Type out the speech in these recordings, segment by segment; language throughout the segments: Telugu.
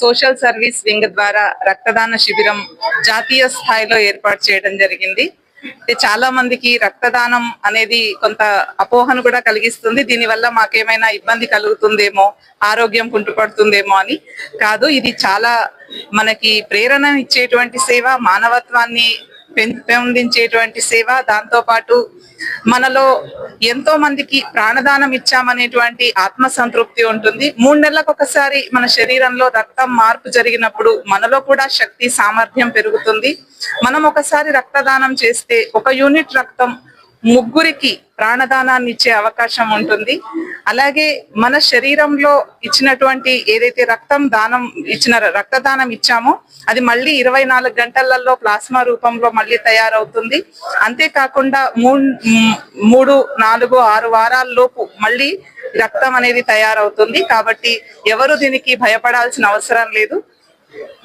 సోషల్ సర్వీస్ వింగ్ ద్వారా రక్తదాన శిబిరం జాతీయ స్థాయిలో ఏర్పాటు చేయడం జరిగింది. అంటే చాలా మందికి రక్తదానం అనేది కొంత అపోహను కూడా కలిగిస్తుంది. దీనివల్ల మాకేమైనా ఇబ్బంది కలుగుతుందేమో ఆరోగ్యం కుంటుపడుతుందేమో అని కాదు. ఇది చాలా మనకి ప్రేరణ ఇచ్చేటువంటి సేవ మానవత్వాన్ని పెంపొందించేటువంటి సేవ దాంతో పాటు మనలో ఎంతో మందికి ప్రాణదానం ఇచ్చామనేటువంటి ఆత్మ సంతృప్తి ఉంటుంది. మూడు నెలలకు ఒకసారి మన శరీరంలో రక్తం మార్పు జరిగినప్పుడు మనలో కూడా శక్తి సామర్థ్యం పెరుగుతుంది. మనం ఒకసారి రక్తదానం చేస్తే ఒక యూనిట్ రక్తం ముగ్గురికి ప్రాణదానాన్ని ఇచ్చే అవకాశం ఉంటుంది. అలాగే మన శరీరంలో ఇచ్చినటువంటి ఏదైతే రక్తం దానం ఇచ్చిన రక్తదానం ఇచ్చామో అది మళ్ళీ ఇరవై నాలుగు గంటలలో ప్లాస్మా రూపంలో మళ్ళీ తయారవుతుంది. అంతేకాకుండా మూడు మూడు నాలుగు ఆరు వారాల లోపు మళ్ళీ రక్తం అనేది తయారవుతుంది. కాబట్టి ఎవరు దీనికి భయపడాల్సిన అవసరం లేదు.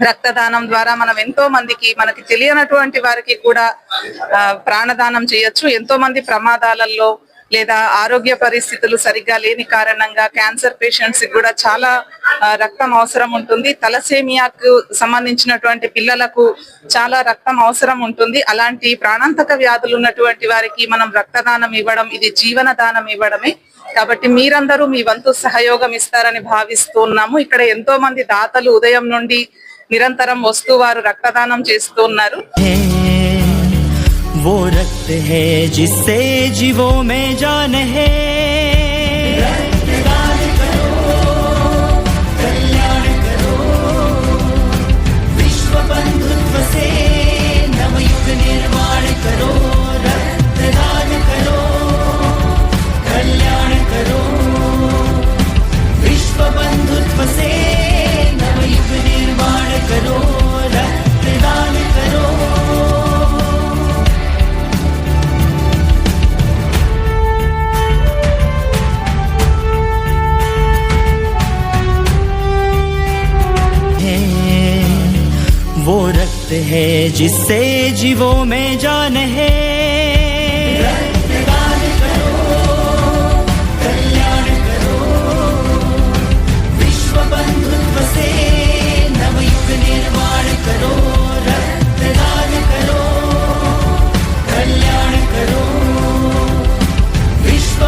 రక్తదానం ద్వారా మనం ఎంతో మందికి మనకి తెలియనటువంటి వారికి కూడా ప్రాణదానం చేయొచ్చు. ఎంతో మంది ప్రమాదాలలో లేదా ఆరోగ్య పరిస్థితులు సరిగ్గా లేని కారణంగా క్యాన్సర్ పేషెంట్స్ కూడా చాలా రక్తం అవసరం ఉంటుంది. తలసేమియాకు సంబంధించినటువంటి పిల్లలకు చాలా రక్తం అవసరం ఉంటుంది. అలాంటి ప్రాణాంతక వ్యాధులు ఉన్నటువంటి వారికి మనం రక్తదానం ఇవ్వడం ఇది జీవన దానం ఇవ్వడమే. కాబట్టి మీరందరూ మీ వంతు సహయోగం ఇస్తారని భావిస్తున్నాము ఇక్కడ ఎంతో మంది దాతలు ఉదయం నుండి నిరంతరం వస్తూ వారు రక్తదానం చేస్తూ ఉన్నారు है वो रक्त है जिससे जीवों में जान है है जिससे जीवों में जान है।